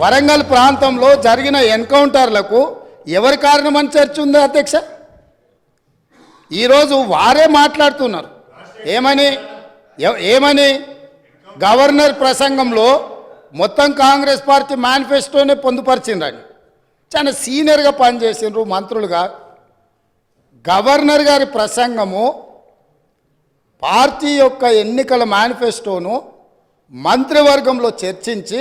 వరంగల్ ప్రాంతంలో జరిగిన ఎన్కౌంటర్లకు ఎవరి కారణమని చర్చ ఉంది అధ్యక్ష? ఈరోజు వారే మాట్లాడుతున్నారు. ఏమని? ఏమని? గవర్నర్ ప్రసంగంలో మొత్తం కాంగ్రెస్ పార్టీ మేనిఫెస్టోనే పొందుపరిచిండ్రని చాలా సీనియర్గా పనిచేసిండ్రు మంత్రులుగా. గవర్నర్ గారి ప్రసంగము పార్టీ యొక్క ఎన్నికల మేనిఫెస్టోను మంత్రివర్గంలో చర్చించి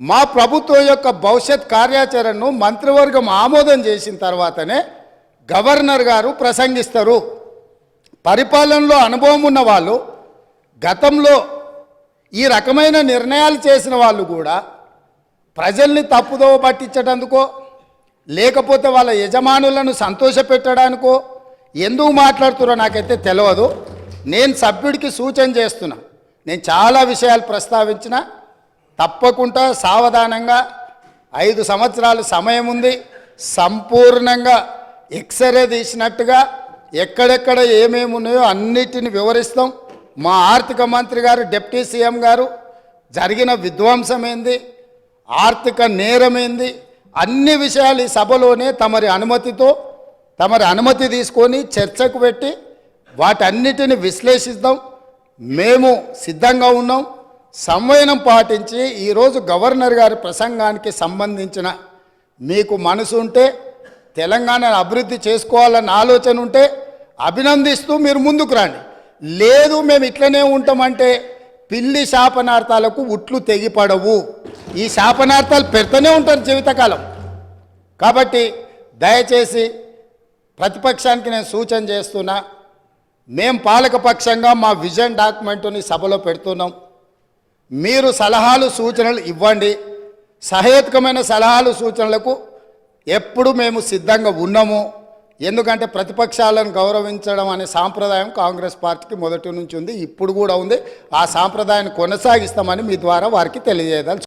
మా ప్రభుత్వం యొక్క భవిష్యత్ కార్యాచరణను మంత్రివర్గం ఆమోదం చేసిన తర్వాతనే గవర్నర్ గారు ప్రసంగిస్తారు. పరిపాలనలో అనుభవం ఉన్న వాళ్ళు గతంలో ఈ రకమైన నిర్ణయాలు చేసిన వాళ్ళు కూడా ప్రజల్ని తప్పుదోవ పట్టించడానికో లేకపోతే వాళ్ళ యజమానులను సంతోషపెట్టడానికో ఎందుకు మాట్లాడుతున్నారో నాకైతే తెలియదు నేను సభ్యుడికి సూచన చేస్తున్నా. నేను చాలా విషయాలు ప్రస్తావించిన. తప్పకుండా సావధానంగా ఐదు సంవత్సరాలు సమయం ఉంది సంపూర్ణంగా ఎక్స్రే తీసినట్టుగా ఎక్కడెక్కడ ఏమేమి ఉన్నాయో అన్నిటిని వివరిస్తాం. మా ఆర్థిక మంత్రి గారు డిప్యూటీ సీఎం గారు జరిగిన విధ్వంసం ఏంది ఆర్థిక నేరమేంది అన్ని విషయాలు ఈ సభలోనే తమరి అనుమతితో తమరి అనుమతి తీసుకొని చర్చకు పెట్టి వాటన్నిటిని విశ్లేషిద్దాం. మేము సిద్ధంగా ఉన్నాం. సంవయనం పాటించి ఈరోజు గవర్నర్ గారి ప్రసంగానికి సంబంధించిన మీకు మనసు ఉంటే తెలంగాణను అభివృద్ధి చేసుకోవాలన్న ఆలోచన ఉంటే అభినందిస్తూ మీరు ముందుకు రండి. లేదు మేము ఇట్లనే ఉంటామంటే పిల్లి శాపనార్థాలకు ఉట్లు తెగిపడవు. ఈ శాపనార్థాలు పెడుతూనే ఉంటారు జీవితకాలం. కాబట్టి దయచేసి ప్రతిపక్షానికి నేను సూచన చేస్తున్నా మేము పాలకపక్షంగా మా విజన్ డాక్యుమెంట్ని సభలో పెడుతున్నాం. మీరు సలహాలు సూచనలు ఇవ్వండి. సహేతుకమైన సలహాలు సూచనలకు ఎప్పుడు మేము సిద్ధంగా ఉన్నాము. ఎందుకంటే ప్రతిపక్షాలను గౌరవించడం అనే సాంప్రదాయం కాంగ్రెస్ పార్టీకి మొదటి నుంచి ఉంది ఇప్పుడు కూడా ఉంది. ఆ సాంప్రదాయాన్ని కొనసాగిస్తామని మీ ద్వారా వారికి తెలియజేయదలుచు